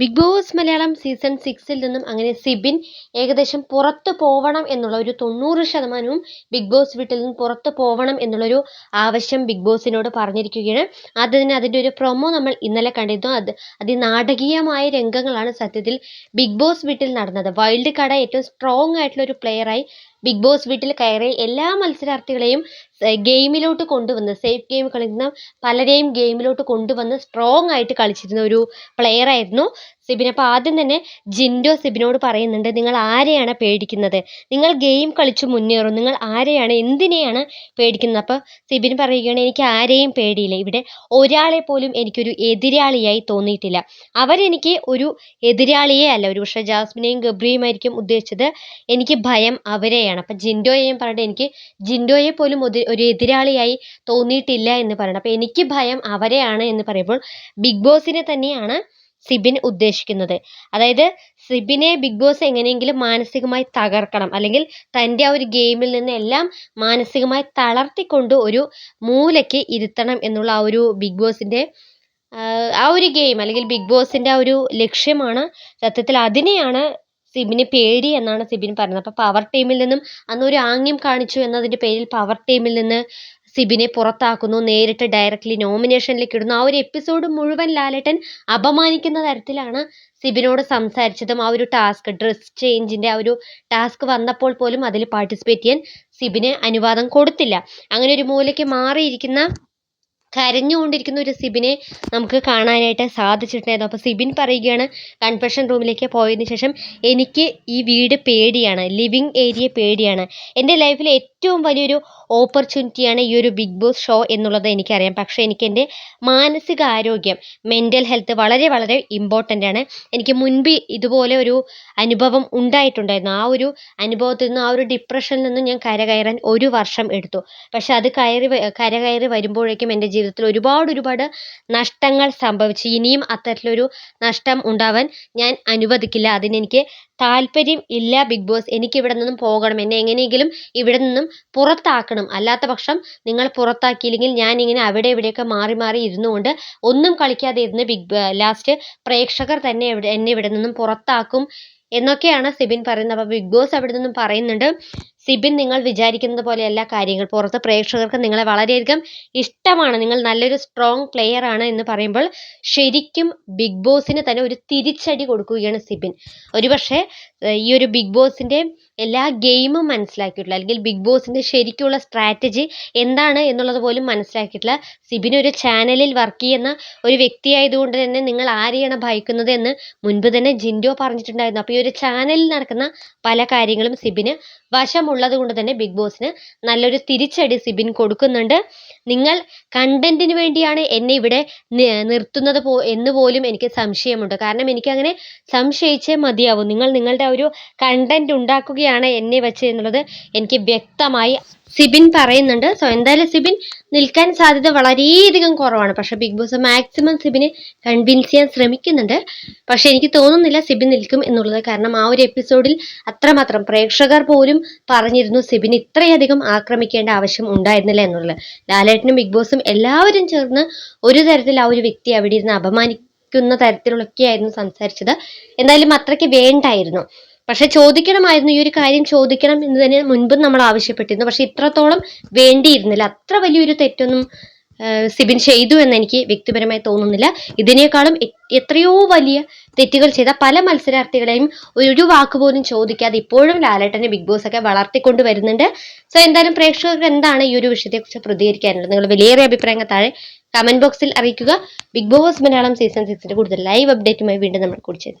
Big Boss Malayalam season സിക്സിൽ നിന്നും അങ്ങനെ സിബിൻ ഏകദേശം പുറത്തു പോവണം എന്നുള്ള ഒരു തൊണ്ണൂറ് ശതമാനവും ബിഗ് ബോസ് വീട്ടിൽ നിന്ന് പുറത്ത് പോവണം എന്നുള്ളൊരു ആവശ്യം ബിഗ് ബോസിനോട് പറഞ്ഞിരിക്കുകയാണ്. അതിന് അതിന്റെ ഒരു പ്രൊമോ നമ്മൾ ഇന്നലെ കണ്ടിരുന്നു. അത് അതിനാടകീയമായ രംഗങ്ങളാണ് സത്യത്തിൽ ബിഗ് ബോസ് വീട്ടിൽ നടന്നത്. വൈൽഡ് കാർഡ് ഏറ്റവും സ്ട്രോങ് ആയിട്ടുള്ള ഒരു പ്ലെയറായി ബിഗ് ബോസ് വീട്ടിൽ കയറി എല്ലാ മത്സരാർത്ഥികളെയും ഗെയിമിലോട്ട് കൊണ്ടുവന്ന് സേഫ് ഗെയിം കളിക്കുന്ന പലരെയും ഗെയിമിലോട്ട് കൊണ്ടുവന്ന് സ്ട്രോങ് ആയിട്ട് കളിച്ചിരുന്ന ഒരു പ്ലെയർ ആയിരുന്നു സിബിൻ. അപ്പോൾ ആദ്യം തന്നെ ജിൻഡോ സിബിനോട് പറയുന്നുണ്ട് നിങ്ങൾ ആരെയാണ് പേടിക്കുന്നത്? നിങ്ങൾ ഗെയിം കളിച്ച് മുന്നേറും. നിങ്ങൾ ആരെയാണ് എന്തിനെയാണ് പേടിക്കുന്നത്? അപ്പോൾ സിബിൻ പറയുകയാണ് എനിക്ക് ആരെയും പേടിയില്ല. ഇവിടെ ഒരാളെ പോലും എനിക്കൊരു എതിരാളിയായി തോന്നിയിട്ടില്ല. അവരെനിക്ക് ഒരു എതിരാളിയെ അല്ല. ഒരു പക്ഷേ ജാസ്മിനെയും ഗബ്രിയുമായിരിക്കും ഉദ്ദേശിച്ചത് എനിക്ക് ഭയം അവരെയാണ്. അപ്പം ജിൻഡോയെയും പറഞ്ഞിട്ട് എനിക്ക് ജിൻഡോയെ പോലും ഒരു എതിരാളിയായി തോന്നിയിട്ടില്ല എന്ന് പറയണം. അപ്പോൾ എനിക്ക് ഭയം അവരെയാണ് എന്ന് പറയുമ്പോൾ ബിഗ് ബോസിനെ തന്നെയാണ് സിബിൻ ഉദ്ദേശിക്കുന്നത്. അതായത് സിബിനെ ബിഗ് ബോസ് എങ്ങനെയെങ്കിലും മാനസികമായി തകർക്കണം. അല്ലെങ്കിൽ തന്റെ ആ ഒരു ഗെയിമിൽ നിന്ന് എല്ലാം മാനസികമായി തളർത്തിക്കൊണ്ട് ഒരു മൂലയ്ക്ക് ഇരുത്തണം എന്നുള്ള ആ ഒരു ബിഗ് ബോസിന്റെ ആ ഒരു ഗെയിം അല്ലെങ്കിൽ ബിഗ് ബോസിന്റെ ആ ഒരു ലക്ഷ്യമാണ് സത്യത്തിൽ അതിനെയാണ് സിബിന് പേടി എന്നാണ് സിബിൻ പറയുന്നത് അപ്പോൾ പവർ ടീമിൽ നിന്നും അന്ന് ഒരു ആംഗ്യം കാണിച്ചു എന്നതിന്റെ പേരിൽ പവർ ടീമിൽ നിന്ന് സിബിനെ പുറത്താക്കുന്നു. നേരിട്ട് ഡയറക്റ്റ്ലി നോമിനേഷനിലേക്ക് ഇടുന്നു. ആ ഒരു എപ്പിസോഡ് മുഴുവൻ ലാലേട്ടൻ അപമാനിക്കുന്ന തരത്തിലാണ് സിബിനോട് സംസാരിച്ചതും. ആ ഒരു ടാസ്ക് ഡ്രസ് ചേഞ്ചിന്റെ ആ ഒരു ടാസ്ക് വന്നപ്പോൾ പോലും അതിൽ പാർട്ടിസിപ്പേറ്റ് ചെയ്യാൻ സിബിന് അനുവാദം കൊടുത്തില്ല. അങ്ങനെ ഒരു മൂലയ്ക്ക് മാറിയിരിക്കുന്ന കരഞ്ഞുകൊണ്ടിരിക്കുന്ന ഒരു സിബിനെ നമുക്ക് കാണാനായിട്ട് സാധിച്ചിട്ടുണ്ടായിരുന്നു. അപ്പോൾ സിബിൻ പറയുകയാണ് കൺഫെഷൻ റൂമിലേക്ക് പോയതിന് ശേഷം എനിക്ക് ഈ വീട് പേടിയാണ് ലിവിങ് ഏരിയ പേടിയാണ്. എന്റെ ലൈഫിലെ ഏറ്റവും വലിയൊരു ഓപ്പർച്യൂണിറ്റിയാണ് ഈ ഒരു ബിഗ് ബോസ് ഷോ എന്നുള്ളത് എനിക്കറിയാം. പക്ഷേ എനിക്ക് എന്റെ മാനസിക ആരോഗ്യം മെന്റൽ ഹെൽത്ത് വളരെ വളരെ ഇമ്പോർട്ടന്റ് ആണ്. എനിക്ക് മുൻപ് ഇതുപോലെ ഒരു അനുഭവം ഉണ്ടായിട്ടുണ്ടായിരുന്നു. ആ ഒരു അനുഭവത്തിൽ നിന്നും ആ ഒരു ഡിപ്രഷനിൽ നിന്നും ഞാൻ കരകയറാൻ ഒരു വർഷം എടുത്തു. പക്ഷെ അത് കയറി കരകയറി വരുമ്പോഴേക്കും എന്റെ ജീവിതത്തിൽ ഒരുപാട് ഒരുപാട് നഷ്ടങ്ങൾ സംഭവിച്ചു. ഇനിയും അത്തരത്തിലൊരു നഷ്ടം ഉണ്ടാവാൻ ഞാൻ അനുവദിക്കില്ല. അതിനെനിക്ക് താല്പര്യം ഇല്ല ബിഗ് ബോസ് എനിക്ക് ഇവിടെ നിന്നും പോകണം. എന്നെ എങ്ങനെയെങ്കിലും ഇവിടെ നിന്നും പുറത്താക്കണം. അല്ലാത്ത പക്ഷം നിങ്ങൾ പുറത്താക്കിയില്ലെങ്കിൽ ഞാൻ ഇങ്ങനെ അവിടെ ഇവിടെയൊക്കെ മാറി മാറി ഇരുന്നു കൊണ്ട് ഒന്നും കളിക്കാതെ ഇരുന്ന് ബിഗ് ലാസ്റ്റ് പ്രേക്ഷകർ തന്നെ എന്നെ ഇവിടെ നിന്നും പുറത്താക്കും എന്നൊക്കെയാണ് സിബിൻ പറയുന്നത്. അപ്പോൾ ബിഗ് ബോസ് അവിടെ നിന്നും പറയുന്നുണ്ട് സിബിൻ നിങ്ങൾ വിചാരിക്കുന്നത് പോലെയല്ല കാര്യങ്ങൾ പുറത്ത് പ്രേക്ഷകർക്ക് നിങ്ങളെ വളരെയധികം ഇഷ്ടമാണ്. നിങ്ങൾ നല്ലൊരു സ്ട്രോങ് പ്ലെയർ ആണ് എന്ന് പറയുമ്പോൾ ശരിക്കും ബിഗ് ബോസിന് തന്നെ ഒരു തിരിച്ചടി കൊടുക്കുകയാണ് സിബിൻ. ഒരുപക്ഷെ ഈ ഒരു ബിഗ് ബോസിന്റെ എല്ലാ ഗെയിമും മനസ്സിലാക്കിയിട്ടില്ല. അല്ലെങ്കിൽ ബിഗ് ബോസിന്റെ ശരിക്കുള്ള സ്ട്രാറ്റജി എന്താണ് എന്നുള്ളത് പോലും മനസ്സിലാക്കിയിട്ടില്ല. സിബിൻ ഒരു ചാനലിൽ വർക്ക് ചെയ്യുന്ന ഒരു വ്യക്തിയായതുകൊണ്ട് തന്നെ നിങ്ങൾ ആരെയാണ് ഭയക്കുന്നത് എന്ന് മുൻപ് തന്നെ ജിൻഡോ പറഞ്ഞിട്ടുണ്ടായിരുന്നു. അപ്പോൾ ഈ ഒരു ചാനലിൽ നടക്കുന്ന പല കാര്യങ്ങളും സിബിന് വശമുള്ളത് കൊണ്ട് തന്നെ ബിഗ് ബോസിന് നല്ലൊരു തിരിച്ചടി സിബിൻ കൊടുക്കുന്നുണ്ട്. നിങ്ങൾ കണ്ടന്റിന് വേണ്ടിയാണ് എന്നെ ഇവിടെ നിർത്തുന്നത് പോ എന്ന് പോലും എനിക്ക് സംശയമുണ്ട്. കാരണം എനിക്ക് അങ്ങനെ സംശയിച്ചേ മതിയാവും. നിങ്ങൾ നിങ്ങളുടെ ഒരു കണ്ടന്റ് ഉണ്ടാക്കുകയാണ് എന്നെ വെച്ച് എന്നുള്ളത് എനിക്ക് വ്യക്തമായി സിബിൻ പറയുന്നുണ്ട്. സോ എന്തായാലും സിബിൻ നിൽക്കാൻ സാധ്യത വളരെയധികം കുറവാണ്. പക്ഷെ ബിഗ് ബോസ് മാക്സിമം സിബിനെ കൺവിൻസ് ചെയ്യാൻ ശ്രമിക്കുന്നുണ്ട്. പക്ഷെ എനിക്ക് തോന്നുന്നില്ല സിബിൻ നിൽക്കും എന്നുള്ളത്. കാരണം ആ ഒരു എപ്പിസോഡിൽ അത്രമാത്രം പ്രേക്ഷകർ പോലും പറഞ്ഞിരുന്നു സിബിൻ ഇത്രയധികം ആക്രമിക്കേണ്ട ആവശ്യം ഉണ്ടായിരുന്നില്ല എന്നുള്ളത്. ലാലേട്ടനും ബിഗ് ബോസും എല്ലാവരും ചേർന്ന് ഒരു തരത്തിൽ ആ ഒരു വ്യക്തി അവിടെ ഇരുന്ന് അപമാനിക്കുന്ന തരത്തിലൊക്കെയായിരുന്നു സംസാരിച്ചത്. എന്തായാലും അത്രയ്ക്ക് വേണ്ടായിരുന്നു. പക്ഷെ ചോദിക്കണമായിരുന്നു ഈ ഒരു കാര്യം ചോദിക്കണം എന്ന് തന്നെ മുൻപും നമ്മൾ ആവശ്യപ്പെട്ടിരുന്നു. പക്ഷെ ഇത്രത്തോളം വേണ്ടിയിരുന്നില്ല. അത്ര വലിയൊരു തെറ്റൊന്നും സിബിൻ ചെയ്തു എന്ന് എനിക്ക് വ്യക്തിപരമായി തോന്നുന്നില്ല. ഇതിനേക്കാളും എത്രയോ വലിയ തെറ്റുകൾ ചെയ്ത പല മത്സരാർത്ഥികളെയും ഒരു വാക്ക് പോലും ചോദിക്കാതെ ഇപ്പോഴും ലാലേട്ടനെ ബിഗ് ബോസ് ഒക്കെ വളർത്തിക്കൊണ്ട് വരുന്നുണ്ട്. സോ എന്തായാലും പ്രേക്ഷകർക്ക് എന്താണ് ഈ ഒരു വിഷയത്തെക്കുറിച്ച് പ്രതികരിക്കാനുള്ളത്? നിങ്ങൾ വലിയേറെ അഭിപ്രായങ്ങൾ താഴെ കമന്റ് ബോക്സിൽ അറിയിക്കുക. ബിഗ് ബോസ് മലയാളം സീസൺ സിക്സിന്റെ കൂടുതൽ ലൈവ് അപ്ഡേറ്റുമായി വീണ്ടും നമ്മൾ കൂടി